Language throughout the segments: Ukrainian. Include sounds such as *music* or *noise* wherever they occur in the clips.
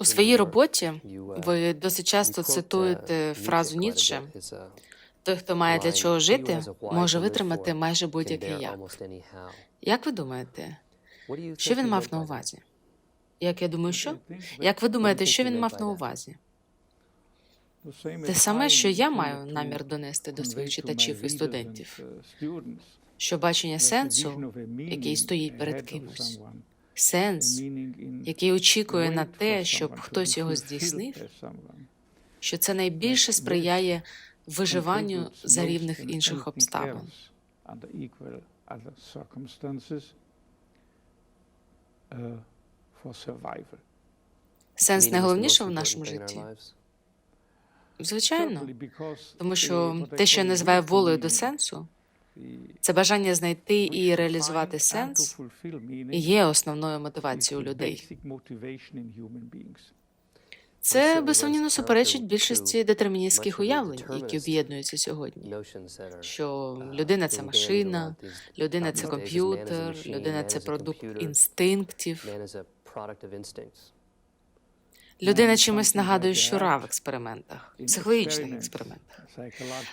У своїй роботі ви досить часто цитуєте фразу Ніцше. Той, хто має для чого жити, може витримати майже будь-який як. Як ви думаєте, що він мав на увазі? Як я думаю, що? Як ви думаєте, що він мав на увазі? Те саме, що я маю намір донести до своїх читачів і студентів, Що бачення сенсу, який стоїть перед кимось, сенс, який очікує на те, щоб хтось його здійснив, що це найбільше сприяє виживанню за рівних інших обставин. Сенс найголовніше в нашому житті. Звичайно, тому що те, що я називаю волею до сенсу, це бажання знайти і реалізувати сенс, є основною мотивацією людей. Це безсумнівно суперечить більшості детерміністських уявлень, які об'єднуються сьогодні. Що людина це машина, людина це комп'ютер, людина це продукт інстинктів. Людина чимось нагадує щура в експериментах, психологічних експериментах.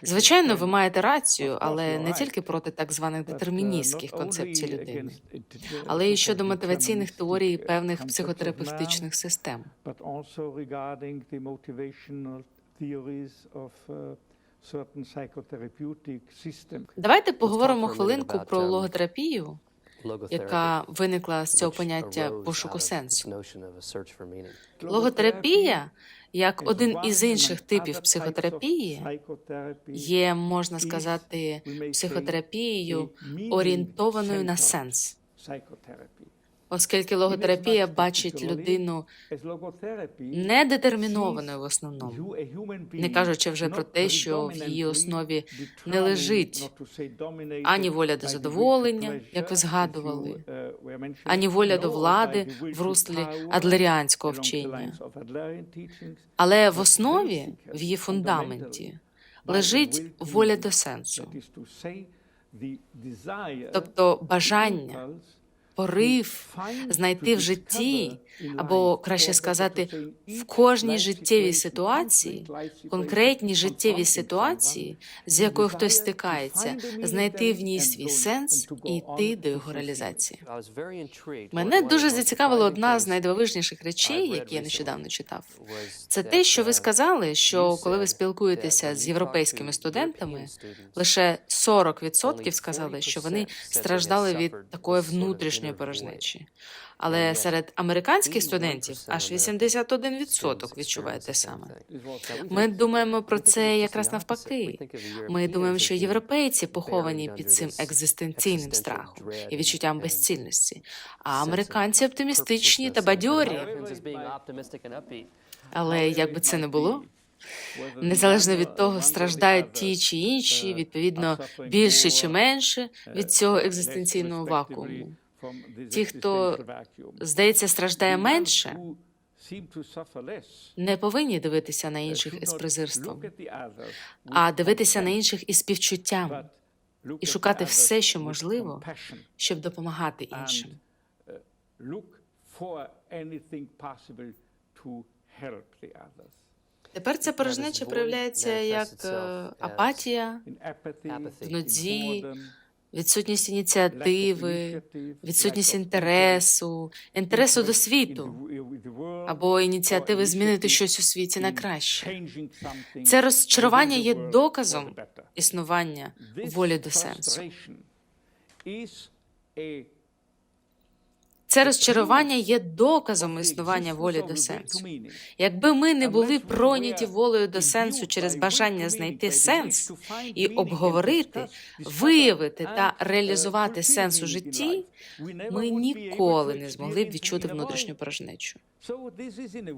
Звичайно, ви маєте рацію, але не тільки проти так званих детерміністських концепцій людини, але і щодо мотиваційних теорій певних психотерапевтичних систем. Давайте поговоримо хвилинку про логотерапію, яка виникла з цього поняття пошуку сенсу. Логотерапія, як один із інших типів психотерапії, є, можна сказати, психотерапією орієнтованою на сенс, оскільки логотерапія бачить людину не детермінованою в основному, не кажучи вже про те, що в її основі не лежить ані воля до задоволення, як ви згадували, ані воля до влади в руслі адлеріанського вчення. Але в основі, в її фундаменті, лежить воля до сенсу, тобто бажання, порив знайти в житті, або краще сказати, в кожній життєвій ситуації, конкретній життєвій ситуації, з якою хтось стикається, знайти в ній свій сенс і йти до його реалізації. Мене дуже зацікавила одна з найдивовижніших речей, які я нещодавно читав. Це те, що ви сказали, що коли ви спілкуєтеся з європейськими студентами, лише 40% сказали, що вони страждали від такої внутрішньої порожнечі. Але серед американських студентів аж 81% відчуває те саме. Ми думаємо про це якраз навпаки. Ми думаємо, що європейці поховані під цим екзистенційним страхом і відчуттям безцільності, а американці оптимістичні та бадьорі. Але як би це не було, незалежно від того, страждають ті чи інші, відповідно більше чи менше від цього екзистенційного вакууму. Ті, хто здається, страждає менше, не повинні дивитися на інших із презирством, а дивитися на інших із співчуттям і шукати все, що можливо, щоб допомагати іншим. Тепер ця порожнеча проявляється як е, апатія, в нудзі, відсутність ініціативи, відсутність інтересу, інтересу до світу або ініціативи змінити щось у світі на краще. Це розчарування є доказом існування волі до сенсу. Це розчарування є доказом існування волі до сенсу. Якби ми не були пройняті волею до сенсу через бажання знайти сенс і обговорити, виявити та реалізувати сенс у житті, ми ніколи не змогли б відчути внутрішню порожнечу.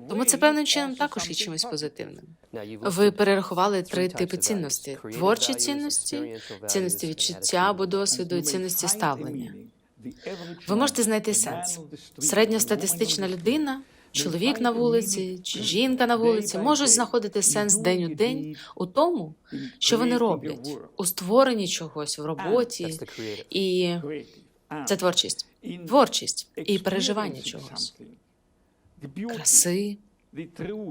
Тому це певним чином також є чимось позитивним. Ви перерахували три типи цінностей: творчі цінності, цінності відчуття або досвіду, і цінності ставлення. Ви можете знайти сенс. Середньостатистична людина, чоловік на вулиці чи жінка на вулиці можуть знаходити сенс день у день у тому, що вони роблять у створенні чогось в роботі, і це творчість, творчість і переживання чогось, краси,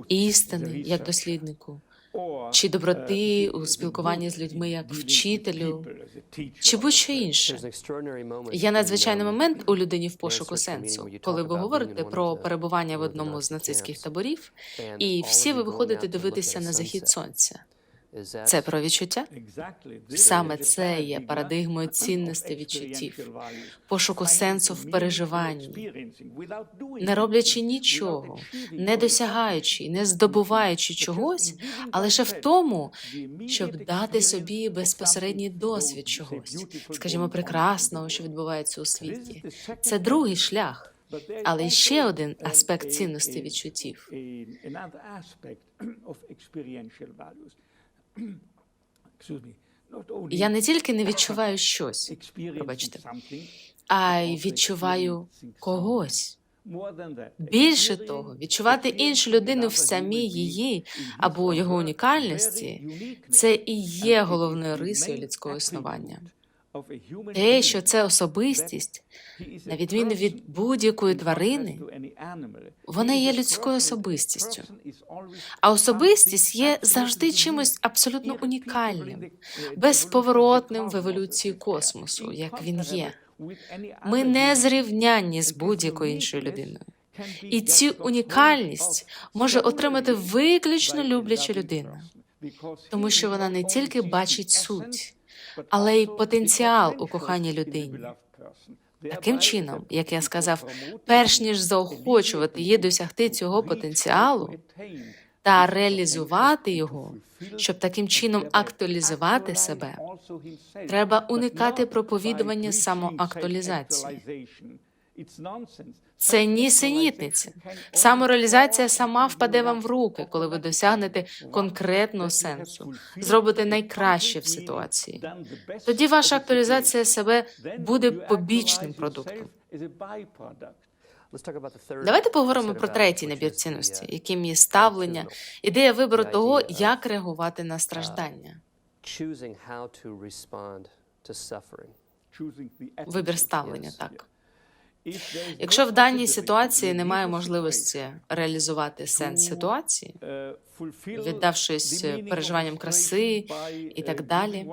істини як досліднику, чи доброти у спілкуванні з людьми як вчителю, чи будь-що інше. Є надзвичайний момент у людині в пошуку сенсу, коли ви говорите про перебування в одному з нацистських таборів, і всі ви виходите дивитися на захід сонця. Це про відчуття? Саме це є парадигмою цінностей відчуттів, пошуку сенсу в переживанні, не роблячи нічого, не досягаючи, не здобуваючи чогось, а лише в тому, щоб дати собі безпосередній досвід чогось, скажімо, прекрасного, що відбувається у світі. Це другий шлях. Але ще один аспект цінності відчуттів. *clears throat* *clears throat* Я не тільки не відчуваю щось, пробачте, а й відчуваю когось. Більше того, відчувати іншу людину в самій її або його унікальності це і є головною рисою людського існування. Те, що це особистість, на відміну від будь-якої тварини, вона є людською особистістю. А особистість є завжди чимось абсолютно унікальним, безповоротним в еволюції космосу, як він є. Ми не зрівнянні з будь-якою іншою людиною. І цю унікальність може отримати виключно любляча людина, тому що вона не тільки бачить суть, але й потенціал у коханій людині. Таким чином, як я сказав, перш ніж заохочувати її досягти цього потенціалу та реалізувати його, щоб таким чином актуалізувати себе, треба уникати проповідування самоактуалізації. Це нісенітниця. Самореалізація сама впаде вам в руки, коли ви досягнете конкретного сенсу, зробите найкраще в ситуації. Тоді ваша актуалізація себе буде побічним продуктом. Давайте поговоримо про третій набір цінностей, яким є ставлення, ідея вибору того, як реагувати на страждання. Вибір ставлення, так. Якщо в даній ситуації немає можливості реалізувати сенс ситуації, віддавшись переживанням краси і так далі.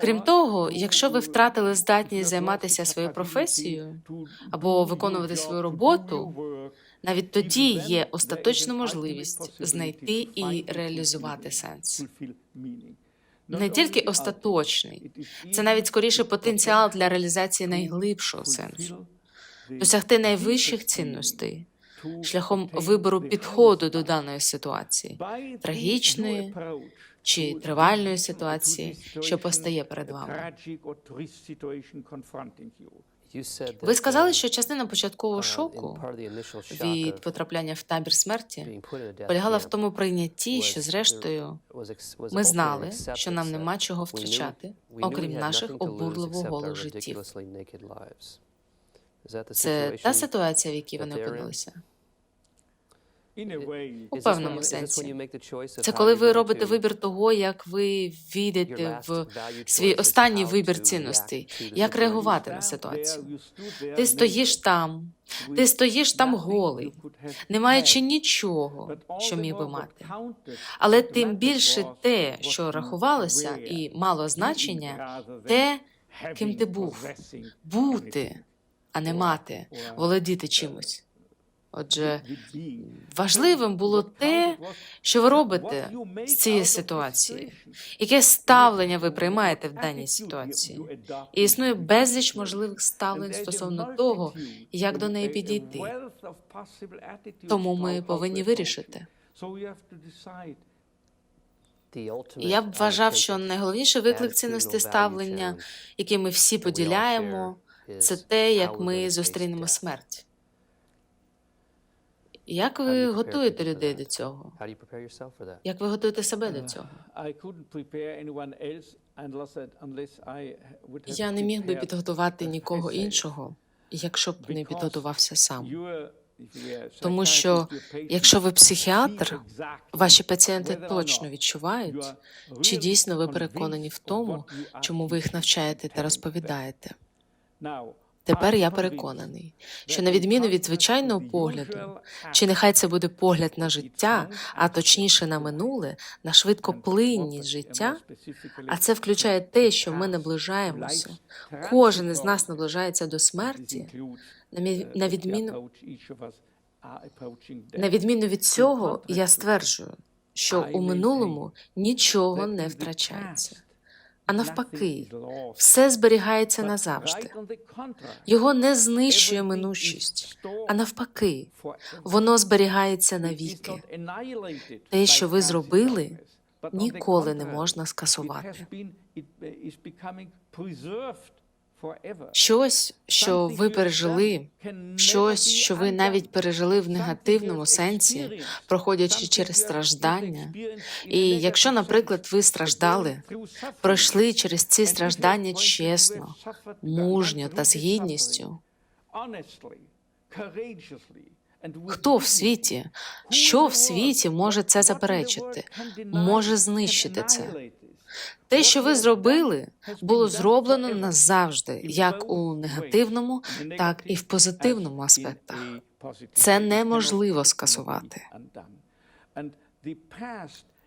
Крім того, якщо ви втратили здатність займатися своєю професією або виконувати свою роботу, навіть тоді є остаточна можливість знайти і реалізувати сенс. Не тільки остаточний, це навіть скоріше потенціал для реалізації найглибшого сенсу, досягти найвищих цінностей шляхом вибору підходу до даної ситуації, трагічної чи тривальної ситуації, що постає перед вами. Ви сказали, що частина початкового шоку від потрапляння в табір смерті полягала в тому прийнятті, що зрештою ми знали, що нам нема чого втрачати, окрім наших обурливо голих життів. Це та ситуація, в якій вони опинилися. У певному сенсі. Це коли ви робите вибір того, як ви війдете в свій останній вибір цінностей, як реагувати на ситуацію. Ти стоїш там, ти стоїш там голий, не маючи нічого, що міг би мати. Але тим більше те, що рахувалося і мало значення, те, ким ти був, бути, а не мати, володіти чимось. Отже, важливим було те, що ви робите з цієї ситуації, яке ставлення ви приймаєте в даній ситуації, і існує безліч можливих ставлень стосовно того, як до неї підійти. Тому ми повинні вирішити. Я б вважав, що найголовніший виклик цінності ставлення, який ми всі поділяємо, це те, як ми зустрінемо смерть. Як ви готуєте людей до цього? Як ви готуєте себе до цього? Я не міг би підготувати нікого іншого, якщо б не підготувався сам. Тому що якщо ви психіатр, ваші пацієнти точно відчувають, чи дійсно ви переконані в тому, чому ви їх навчаєте та розповідаєте. Тепер я переконаний, що на відміну від звичайного погляду, чи нехай це буде погляд на життя, а точніше на минуле, на швидкоплинність життя, а це включає те, що ми наближаємося. Кожен із нас наближається до смерті. На відміну на відміну від цього, я стверджую, що у минулому нічого не втрачається, а навпаки, все зберігається назавжди. Його не знищує минущість, а навпаки, воно зберігається навіки. Те, що ви зробили, ніколи не можна скасувати. Щось, що ви пережили, щось, що ви навіть пережили в негативному сенсі, проходячи через страждання. І якщо, наприклад, ви страждали, пройшли через ці страждання чесно, мужньо та з гідністю, хто в світі, що в світі може це заперечити, може знищити це? Те, що ви зробили, було зроблено назавжди, як у негативному, так і в позитивному аспектах. Це неможливо скасувати.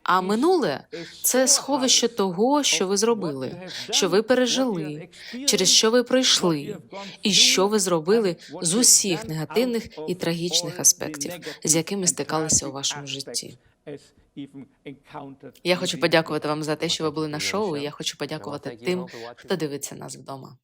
А минуле це сховище того, що ви зробили, що ви пережили, через що ви пройшли, і що ви зробили з усіх негативних і трагічних аспектів, з якими стикалися у вашому житті. Я хочу подякувати вам за те, що ви були на шоу. і Я хочу подякувати тим, хто дивиться нас вдома.